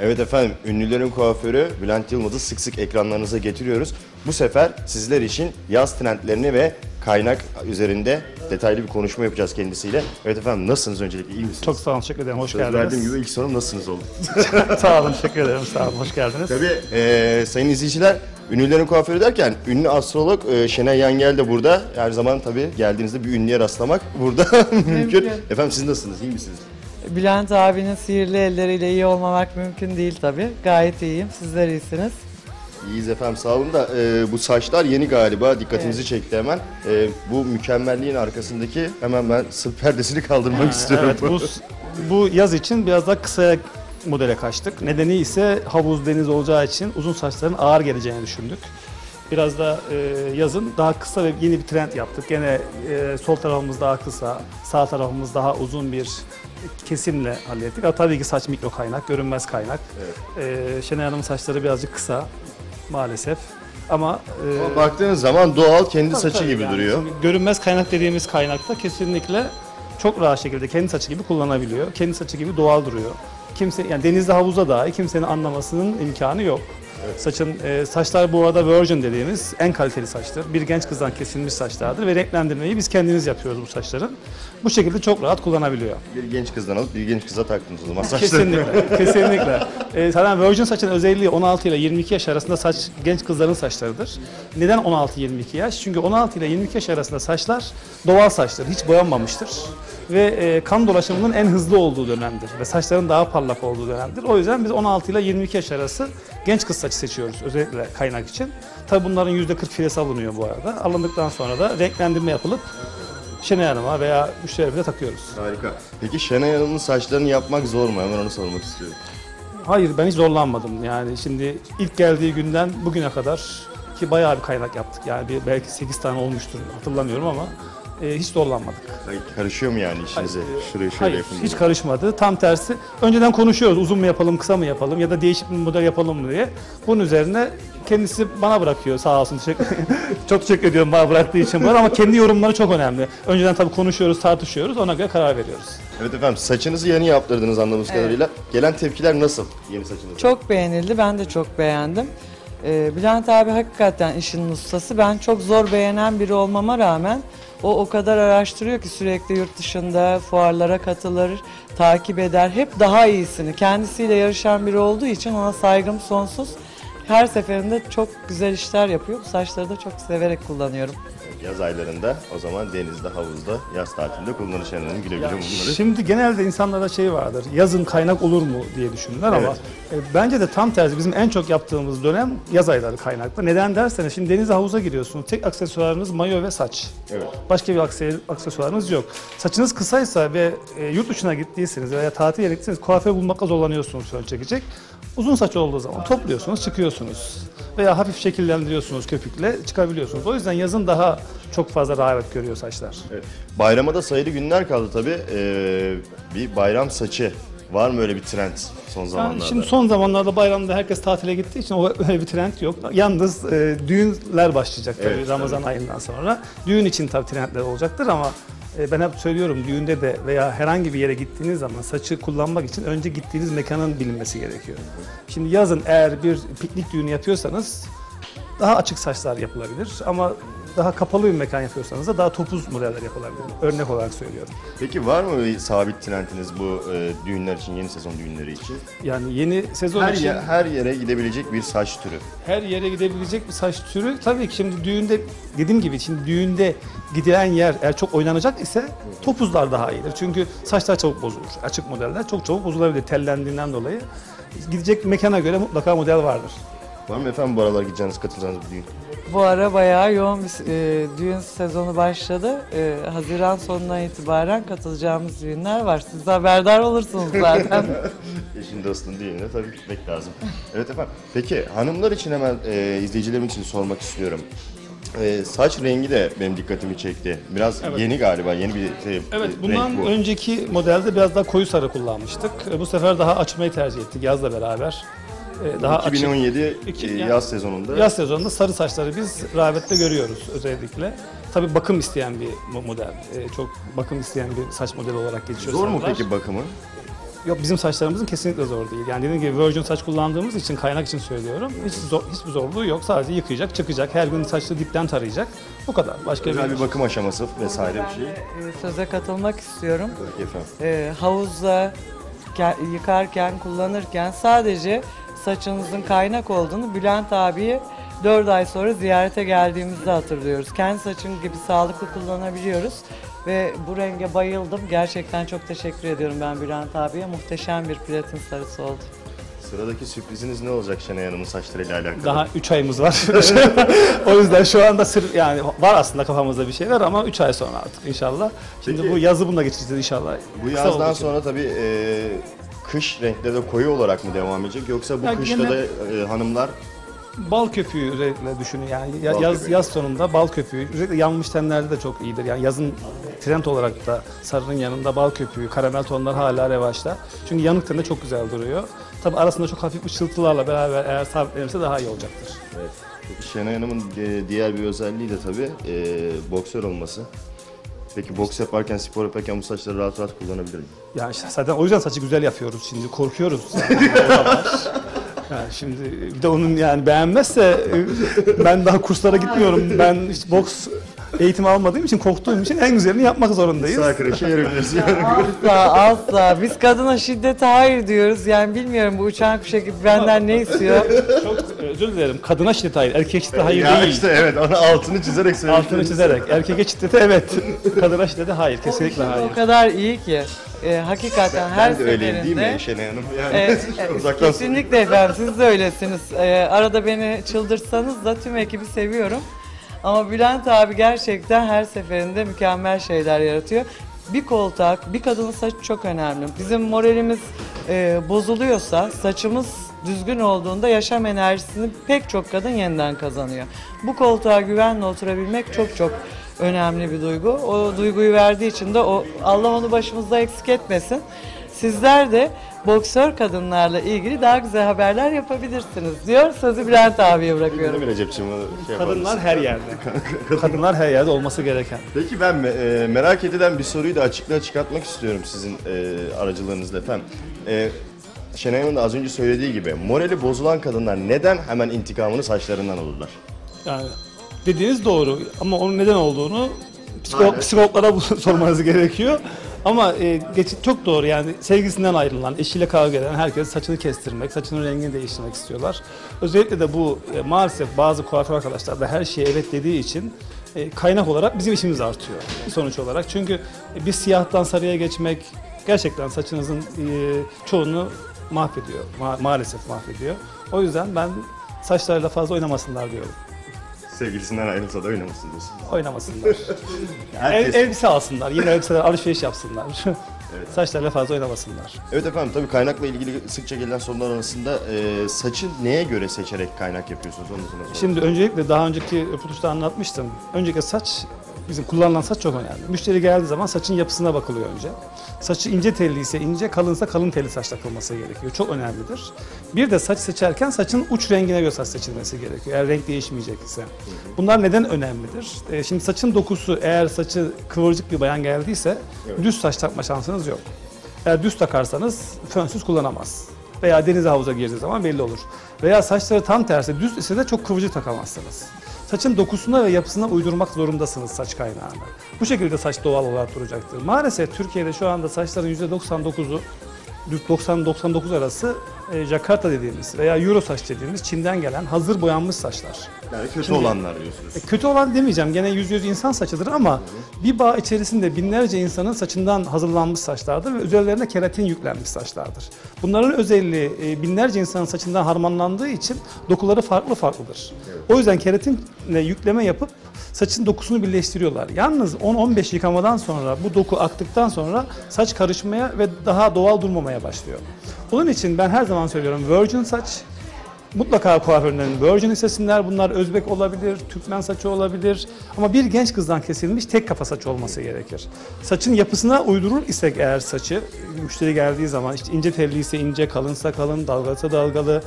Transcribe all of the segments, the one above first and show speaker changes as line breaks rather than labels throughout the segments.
Evet efendim, ünlülerin kuaförü Bülent Yılmaz'ı sık sık ekranlarınıza getiriyoruz. Bu sefer sizler için yaz trendlerini ve kaynak üzerinde detaylı bir konuşma yapacağız kendisiyle. Evet efendim, nasılsınız öncelikle, iyi misiniz?
Çok sağ olun, teşekkür ederim. Hoş
Söz
geldiniz.
verdiğim gibi ilk sorum nasılsınız oldu?
sağ olun, teşekkür ederim. Sağ olun, hoş geldiniz.
Tabii eee, sayın izleyiciler, ünlülerin kuaförü derken ünlü astrolog eee, Şenay Yangel de burada. Her zaman tabii geldiğinizde bir ünlüye rastlamak burada mümkün.
Mümkün.
Efendim siz nasılsınız, iyi misiniz?
Bülent abinin sihirli elleriyle iyi olmamak mümkün değil tabii. Gayet iyiyim. Sizler iyisiniz.
İyiyiz efendim sağ olun da eee, bu saçlar yeni galiba dikkatimizi çekti hemen. Eee, bu mükemmelliğin arkasındaki hemen ben sır perdesini kaldırmak istiyorum.
Evet, bu, bu yaz için biraz daha kısa modele kaçtık. Nedeni ise havuz, deniz olacağı için uzun saçların ağır geleceğini düşündük. Biraz da e, yazın daha kısa ve yeni bir trend yaptık. Gene e, sol tarafımız daha kısa, sağ tarafımız daha uzun bir kesimle hallettik. Ama tabii ki saç mikro kaynak, görünmez kaynak. E, Şenay Hanım'ın saçları birazcık kısa maalesef. Ama, e,
Ama baktığınız zaman doğal kendi
Tabii,
saçı
tabii
gibi
yani.
duruyor.
Şimdi görünmez kaynak dediğimiz kaynakta kesinlikle çok rahat şekilde kendi saçı gibi kullanabiliyor. Kendi saçı gibi doğal duruyor. Kimse yani denizde havuzda dahi kimsenin anlamasının imkanı yok. Saçın e, saçlar bu arada virgin dediğimiz en kaliteli saçtır. Bir genç kızdan kesilmiş saçlardır ve renklendirmeyi biz kendimiz yapıyoruz bu saçların. Bu şekilde çok rahat kullanabiliyor.
Bir genç kızdan alıp bir genç kıza taktınız o zaman saçları.
Kesinlikle, kesinlikle. Ee, zaten virgin saçın özelliği 16 ile 22 yaş arasında saç genç kızların saçlarıdır. Neden 16-22 yaş? Çünkü 16 ile 22 yaş arasında saçlar doğal saçtır, hiç boyanmamıştır. Ve e, kan dolaşımının en hızlı olduğu dönemdir ve saçların daha parlak olduğu dönemdir. O yüzden biz 16 ile 22 yaş arası genç kız saçı seçiyoruz özellikle kaynak için. Tabii bunların %40 filesi alınıyor bu arada. Alındıktan sonra da renklendirme yapılıp Şenay Hanım'a veya müşterimize takıyoruz.
Harika. Peki Şenay Hanım'ın saçlarını yapmak zor mu? Hemen onu sormak istiyorum.
Hayır ben hiç zorlanmadım. Yani şimdi ilk geldiği günden bugüne kadar ki bayağı bir kaynak yaptık. Yani bir, belki 8 tane olmuştur hatırlamıyorum ama e, hiç zorlanmadık.
Hayır, Karışıyor mu yani işinize?
Hayır,
Şuraya şöyle
Hayır
yapın.
hiç
diye.
karışmadı. Tam tersi önceden konuşuyoruz uzun mu yapalım kısa mı yapalım ya da değişik bir model yapalım mı diye. Bunun üzerine kendisi bana bırakıyor sağ olsun. Teşekkür- çok teşekkür ediyorum bana bıraktığı için bu arada ama kendi yorumları çok önemli. Önceden tabii konuşuyoruz tartışıyoruz ona göre karar veriyoruz.
Evet efendim saçınızı yeni yaptırdınız anladığımız kadarıyla. Gelen tepkiler nasıl yeni saçınıza?
Çok beğenildi. Ben de çok beğendim. Ee, Bülent abi hakikaten işin ustası. Ben çok zor beğenen biri olmama rağmen o o kadar araştırıyor ki sürekli yurt dışında fuarlara katılır, takip eder. Hep daha iyisini. Kendisiyle yarışan biri olduğu için ona saygım sonsuz. Her seferinde çok güzel işler yapıyor. Bu saçları da çok severek kullanıyorum.
Yaz aylarında o zaman denizde, havuzda, yaz tatilinde kullanır Şenay Hanım güle güle bunları.
Şimdi genelde insanlarda şey vardır. Yazın kaynak olur mu diye düşünürler ama e, bence de tam tersi bizim en çok yaptığımız dönem yaz ayları kaynaklı. Neden derseniz şimdi denize havuza giriyorsunuz. Tek aksesuarınız mayo ve saç.
Evet.
Başka bir akse- aksesuarınız yok. Saçınız kısaysa ve e, yurt dışına gittiyseniz veya tatil yere gittiyseniz kuaför bulmakta zorlanıyorsunuz fön çekecek. Uzun saç olduğu zaman topluyorsunuz, çıkıyorsunuz. Veya hafif şekillendiriyorsunuz köpükle çıkabiliyorsunuz. O yüzden yazın daha çok fazla rağbet görüyor saçlar.
Evet. Bayrama da sayılı günler kaldı tabii. Ee, bir bayram saçı var mı öyle bir trend son zamanlarda?
Yani şimdi son zamanlarda bayramda herkes tatile gittiği için o öyle bir trend yok. Yalnız e, düğünler başlayacak tabii
Evet,
Ramazan ayından sonra. Düğün için tabii trendler olacaktır ama ben hep söylüyorum düğünde de veya herhangi bir yere gittiğiniz zaman saçı kullanmak için önce gittiğiniz mekanın bilinmesi gerekiyor. Şimdi yazın eğer bir piknik düğünü yapıyorsanız daha açık saçlar yapılabilir ama daha kapalı bir mekan yapıyorsanız da daha topuz modeller yapılabilir. Örnek olarak söylüyorum.
Peki var mı bir sabit trendiniz bu e, düğünler için, yeni sezon düğünleri için?
Yani yeni sezon
Her,
için...
ye- her yere gidebilecek bir saç türü.
her yere gidebilecek bir saç türü. Tabii ki şimdi düğünde dediğim gibi şimdi düğünde gidilen yer eğer çok oynanacak ise topuzlar daha iyidir. Çünkü saçlar çabuk bozulur. Açık modeller çok çabuk bozulabilir tellendiğinden dolayı. Gidecek mekana göre mutlaka model vardır.
Var mı efendim bu aralar gideceğiniz, katılacağınız bir düğün?
Bu ara bayağı yoğun bir e, düğün sezonu başladı. E, Haziran sonundan itibaren katılacağımız düğünler var. Siz de haberdar olursunuz zaten.
Eşin dostun düğününe tabii gitmek lazım. evet efendim. Peki hanımlar için hemen e, izleyicilerim için sormak istiyorum. E, saç rengi de benim dikkatimi çekti. Biraz
Evet.
yeni galiba, yeni bir şey,
Evet,
e,
bundan
renk bu.
önceki modelde biraz daha koyu sarı kullanmıştık. E, Bu sefer daha açmayı tercih ettik yazla beraber. E, Daha açık.
2017
İki-
e,
yani-
yaz sezonunda.
Yaz sezonunda sarı saçları biz rağbetle görüyoruz özellikle. Tabii bakım isteyen bir mo- model. Ee, çok bakım isteyen bir saç modeli olarak geçiyor.
Zor mu peki bakımı?
Yok bizim saçlarımızın kesinlikle zor değil. Yani dediğim gibi virgin saç kullandığımız için kaynak için söylüyorum. Hiç zor, hiçbir zorluğu yok. Sadece yıkayacak, çıkacak. Her gün saçlı dipten tarayacak. Bu kadar. Başka
Özel
bir
bir bakım aşaması vesaire
Ben
bir şey.
de, e, söze katılmak istiyorum.
Efendim.
E, havuzda ke- yıkarken, kullanırken sadece saçınızın kaynak olduğunu Bülent abiyi 4 ay sonra ziyarete geldiğimizde hatırlıyoruz. Kendi saçın gibi sağlıklı kullanabiliyoruz. Ve bu renge bayıldım. Gerçekten çok teşekkür ediyorum ben Bülent abiye. Muhteşem bir platin sarısı oldu.
Sıradaki sürpriziniz ne olacak Şenay Hanım'ın saçlarıyla alakalı?
Daha 3 ayımız var. o yüzden şu anda sır yani var aslında kafamızda bir şeyler ama 3 ay sonra artık inşallah. Şimdi
Peki.
bu yazı bununla geçeceğiz inşallah.
Bu
Kısa
yazdan sonra tabii e, kış renkleri koyu olarak mı devam edecek yoksa bu
Ya
kışta da e, hanımlar
Bal köpüğü özellikle düşünün yani Ya-
Bal
yaz
köpüğü.
yaz sonunda bal köpüğü özellikle yanmış tenlerde de çok iyidir. Yani yazın trend olarak da sarının yanında bal köpüğü, karamel tonlar hala revaçta. Çünkü yanık tende çok güzel duruyor. Tabi arasında çok hafif ışıltılarla beraber eğer sabitlenirse daha iyi olacaktır.
Şenay Hanım'ın e, diğer bir özelliği de tabii e, boksör olması. Peki boks yaparken, spor yaparken bu saçları rahat rahat kullanabilir miyim?
Yani işte zaten o yüzden saçı güzel yapıyoruz şimdi korkuyoruz. Yani, şimdi bir de onun yani beğenmezse ben daha kurslara gitmiyorum. Ben hiç boks eğitimi almadığım için korktuğum için en güzelini yapmak zorundayız.
Sağ kreşe yerebilirsin.
Asla asla. Biz kadına şiddete hayır diyoruz. Yani bilmiyorum bu uçan kuşa gibi benden ne istiyor.
Çok özür dilerim. Kadına şiddet hayır, erkek şiddete hayır
ya
değil.
işte evet onu altını çizerek söyledim.
Altını çizerek. Erkeğe şiddete evet. Kadına şiddete hayır. Kesinlikle
O
hayır.
kadar iyi ki. e, hakikaten her
Ben de öyleyim değil mi
seferinde-
Şenay Hanım? Yani
Evet, evet,
uzaktan
kesinlikle efendim siz de öylesiniz. Ee, arada beni çıldırtsanız da tüm ekibi seviyorum. Ama Bülent abi gerçekten her seferinde mükemmel şeyler yaratıyor. Bir koltak, bir kadının saçı çok önemli. Bizim moralimiz e, bozuluyorsa, saçımız düzgün olduğunda yaşam enerjisini pek çok kadın yeniden kazanıyor. Bu koltuğa güvenle oturabilmek çok çok önemli bir duygu. O duyguyu verdiği için de o Allah onu başımızda eksik etmesin. Sizler de boksör kadınlarla ilgili daha güzel haberler yapabilirsiniz diyor. Sözü Bülent abiye bırakıyorum.
Değil mi Recep'ciğim? Şey yapalım.
Kadınlar her yerde. Kadınlar her yerde olması gereken.
Peki ben e, merak edilen bir soruyu da açıklığa çıkartmak istiyorum sizin e, aracılığınızla efendim. E, Şenay Hanım'ın da az önce söylediği gibi morali bozulan kadınlar neden hemen intikamını saçlarından alırlar?
Yani dediğiniz doğru ama onun neden olduğunu psikolog, psikologlara sormanız gerekiyor. Ama e, geçit çok doğru yani sevgisinden ayrılan, eşiyle kavga eden herkes saçını kestirmek, saçının rengini değiştirmek istiyorlar. Özellikle de bu e, maalesef bazı kuaför arkadaşlar da her şeye evet dediği için e, kaynak olarak bizim işimiz artıyor sonuç olarak. Çünkü e, bir siyahtan sarıya geçmek gerçekten saçınızın e, çoğunu mahvediyor, Ma- maalesef mahvediyor. O yüzden ben saçlarıyla fazla oynamasınlar diyorum.
Sevgilisinden ayrılsa da oynamasın diyorsun.
Oynamasınlar.
Herkes-
El, elbise alsınlar, yine elbiseler alışveriş yapsınlar. Saçlarıyla fazla oynamasınlar.
Evet efendim tabii kaynakla ilgili sıkça gelen sorular arasında e, saçı neye göre seçerek kaynak yapıyorsunuz onu da sorayım.
Şimdi öncelikle daha önceki röportajda anlatmıştım. Önceki saç, bizim kullanılan saç çok önemli. Müşteri geldiği zaman saçın yapısına bakılıyor önce. Saçı ince telli ise ince, kalınsa kalın telli saç takılması gerekiyor. Çok önemlidir. Bir de saç seçerken saçın uç rengine göre saç seçilmesi gerekiyor. Eğer renk değişmeyecek ise. Bunlar neden önemlidir? E, şimdi saçın dokusu eğer saçı kıvırcık bir bayan geldiyse düz saç takma şansınız yok. Eğer düz takarsanız fönsüz kullanamaz. Veya denize havuza girdiği zaman belli olur. Veya saçları tam tersi düz ise de çok kıvırcık takamazsınız. Saçın dokusuna ve yapısına uydurmak zorundasınız saç kaynağını. Bu şekilde saç doğal olarak duracaktır. Maalesef Türkiye'de şu anda saçların %99'u 90-99 arası e, Jakarta dediğimiz veya Euro saç dediğimiz Çin'den gelen hazır boyanmış saçlar.
Yani kötü
Şimdi-
olanlar diyorsunuz.
E, kötü olan demeyeceğim. Gene yüz yüz insan saçıdır ama bir bağ içerisinde binlerce insanın saçından hazırlanmış saçlardır ve üzerlerine keratin yüklenmiş saçlardır. Bunların özelliği e, binlerce insanın saçından harmanlandığı için dokuları farklı farklıdır. O yüzden keratinle yükleme yapıp saçın dokusunu birleştiriyorlar. Yalnız 10-15 yıkamadan sonra bu doku aktıktan sonra saç karışmaya ve daha doğal durmamaya başlıyor. Onun için ben her zaman söylüyorum virgin saç Mutlaka kuaförlerin virgin istesinler. Bunlar Özbek olabilir, Türkmen saçı olabilir. Ama bir genç kızdan kesilmiş tek kafa saçı olması gerekir. Saçın yapısına uydurur isek eğer saçı, müşteri geldiği zaman işte ince telli ise ince, kalınsa kalın, dalgalısa dalgalı,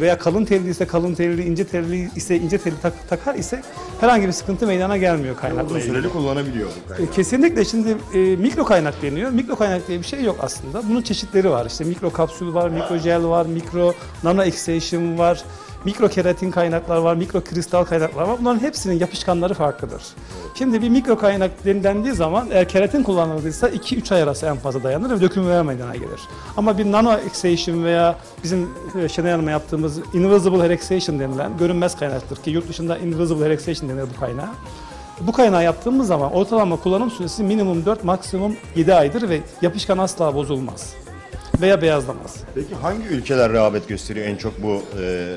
veya kalın telli ise kalın telli, ince telli ise ince telli tak- takar ise herhangi bir sıkıntı meydana gelmiyor kaynakla
Uzun
ilgili.
süreli kullanabiliyor bu kaynağı.
E, Kesinlikle şimdi e, mikro kaynak deniyor. Mikro kaynak diye bir şey yok aslında. Bunun çeşitleri var. İşte mikro kapsül var, mikro jel var, mikro nano excision var, mikro keratin kaynaklar var, mikro kristal kaynaklar var. Bunların hepsinin yapışkanları farklıdır. Şimdi bir mikro kaynak denildiği zaman eğer keratin kullanıldıysa 2-3 ay arası en fazla dayanır ve dökülmeye meydana gelir. Ama bir nano excision veya bizim e, Şenay Hanım'a yaptığımız invisible relaxation denilen görünmez kaynaktır ki yurt dışında invisible relaxation denir bu kaynağa. Bu kaynağı yaptığımız zaman ortalama kullanım süresi minimum 4 maksimum 7 aydır ve yapışkan asla bozulmaz veya beyazlamaz.
Peki hangi ülkeler rağbet gösteriyor en çok bu e,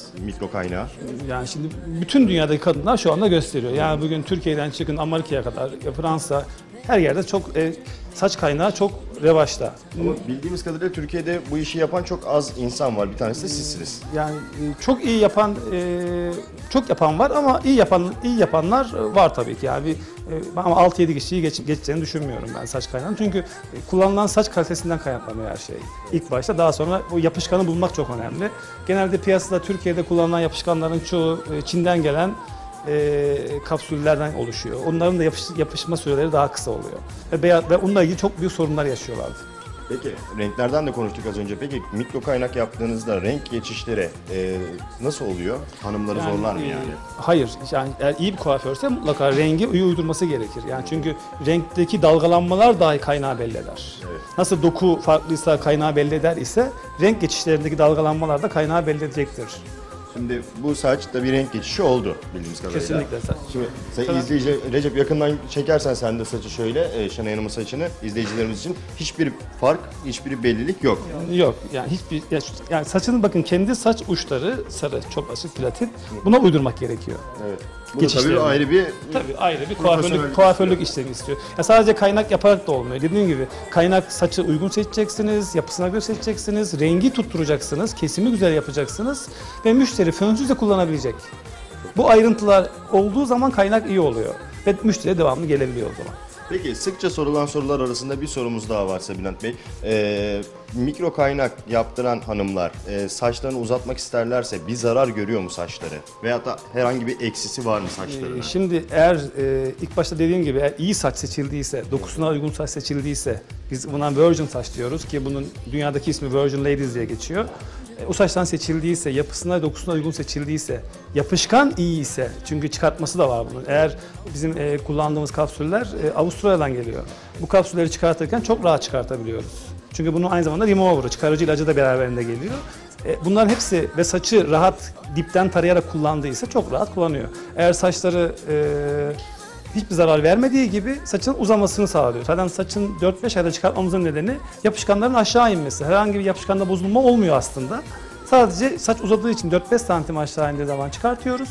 mikro kaynağı?
Yani şimdi bütün dünyadaki kadınlar şu anda gösteriyor. Yani bugün Türkiye'den çıkın Amerika'ya kadar, Fransa her yerde çok e, saç kaynağı çok revaçta.
Ama bildiğimiz kadarıyla Türkiye'de bu işi yapan çok az insan var. Bir tanesi de sizsiniz.
Yani e, çok iyi yapan e, çok yapan var ama iyi yapan iyi yapanlar e, var tabii ki. Yani bir, e, ama 6-7 kişiyi geç, geçeceğini düşünmüyorum ben saç kaynağının. Çünkü e, kullanılan saç kalitesinden kaynaklanıyor her şey. İlk başta daha sonra o yapışkanı bulmak çok önemli. Genelde piyasada Türkiye'de kullanılan yapışkanların çoğu e, Çin'den gelen e, kapsüllerden oluşuyor. Onların da yapış, yapışma süreleri daha kısa oluyor. Ve, beyaz, ve onunla ilgili çok büyük sorunlar yaşıyorlardı.
Peki renklerden de konuştuk az önce. Peki mikro kaynak yaptığınızda renk geçişleri e, nasıl oluyor? Hanımları zorlar mı
e,
yani?
Hayır. Yani eğer iyi bir kuaförse mutlaka rengi uyu uydurması gerekir. Yani çünkü renkteki dalgalanmalar dahi kaynağı belli eder.
Evet.
Nasıl doku farklıysa kaynağı belli eder ise renk geçişlerindeki dalgalanmalar da kaynağı belli edecektir.
Şimdi bu saçta bir renk geçişi oldu bildiğimiz kadarıyla.
Kesinlikle.
Şimdi sen
Sana-
izleyici Recep yakından çekersen sen de saçı şöyle, e, Şenay Hanım'ın saçını izleyicilerimiz için hiçbir fark, hiçbir bellilik yok.
Yok yani hiçbir yani, şu- yani saçının bakın kendi saç uçları sarı çok açık platin buna uydurmak gerekiyor.
Evet. Bu da tabii
Geçişlerini.
ayrı bir
Tabii ayrı bir
Profesyonellik
kuaförlük, kuaförlük işlemi istiyor. Ya sadece kaynak yaparak da olmuyor. Dediğim gibi kaynak saçı uygun seçeceksiniz, yapısına göre seçeceksiniz, rengi tutturacaksınız, kesimi güzel yapacaksınız ve müşteri fönsüz de kullanabilecek. Bu ayrıntılar olduğu zaman kaynak iyi oluyor ve müşteriye devamlı gelebiliyor o zaman.
Peki sıkça sorulan sorular arasında bir sorumuz daha varsa Bülent Bey. Ee, mikro kaynak yaptıran hanımlar e, saçlarını uzatmak isterlerse bir zarar görüyor mu saçları? Veyahut da herhangi bir eksisi var mı saçlarına?
Ee, Şimdi eğer e, ilk başta dediğim gibi eğer iyi saç seçildiyse, dokusuna uygun saç seçildiyse, biz buna virgin saç diyoruz ki bunun dünyadaki ismi virgin ladies diye geçiyor. E, o saçtan seçildiyse, yapısına, dokusuna uygun seçildiyse, yapışkan iyi ise, çünkü çıkartması da var bunun. Eğer bizim e, kullandığımız kapsüller e, Avustralya'dan geliyor. Bu kapsülleri çıkartırken çok rahat çıkartabiliyoruz. Çünkü bunun aynı zamanda remover'ı, çıkarıcı ilacı da beraberinde geliyor. E, Bunların hepsi ve saçı rahat dipten tarayarak kullandıysa çok rahat kullanıyor. Eğer saçları e, hiçbir zarar vermediği gibi saçın uzamasını sağlıyor. Zaten saçın 4-5 ayda çıkartmamızın nedeni yapışkanların aşağı inmesi. Herhangi bir yapışkanda bozulma olmuyor aslında. Sadece saç uzadığı için 4-5 santim aşağı indiği zaman çıkartıyoruz.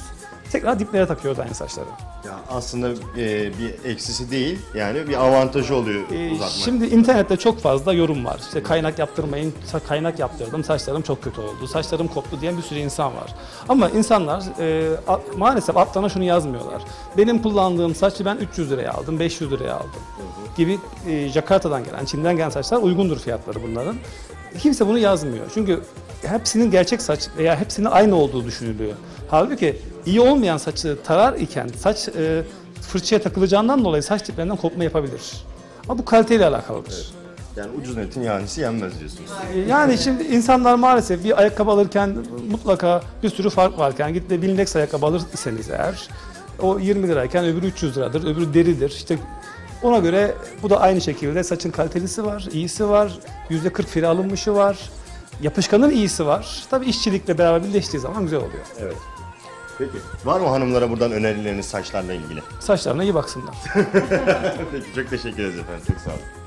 Tekrar diplere takıyoruz aynı saçları.
Ya aslında e, bir eksisi değil yani bir avantajı oluyor uzatmak.
Şimdi internette çok fazla yorum var. İşte kaynak yaptırmayın, kaynak yaptırdım, saçlarım çok kötü oldu, saçlarım koptu diyen bir sürü insan var. Ama insanlar e, a- maalesef altlarına şunu yazmıyorlar. Benim kullandığım saçı ben 300 liraya aldım, 500 liraya aldım gibi e, Jakarta'dan gelen, Çin'den gelen saçlar uygundur fiyatları bunların. Kimse bunu yazmıyor. Çünkü hepsinin gerçek saç veya hepsinin aynı olduğu düşünülüyor. Halbuki iyi olmayan saçı tarar iken saç e, fırçaya takılacağından dolayı saç diplerinden kopma yapabilir. Ama bu kaliteyle alakalıdır.
Yani ucuz netin yanisi yenmez diyorsunuz.
Yani şimdi insanlar maalesef bir ayakkabı alırken mutlaka bir sürü fark varken gidip de Bindex ayakkabı alır iseniz eğer o 20 lirayken öbürü 300 liradır, öbürü deridir. İşte ona göre bu da aynı şekilde saçın kalitelisi var, iyisi var, %40 fire alınmışı var, yapışkanın iyisi var. Tabii işçilikle beraber birleştiği zaman güzel oluyor.
Evet. Peki. Var mı hanımlara buradan önerileriniz saçlarla ilgili?
Saçlarına iyi baksınlar.
Peki çok teşekkür ederiz efendim. Çok sağ olun.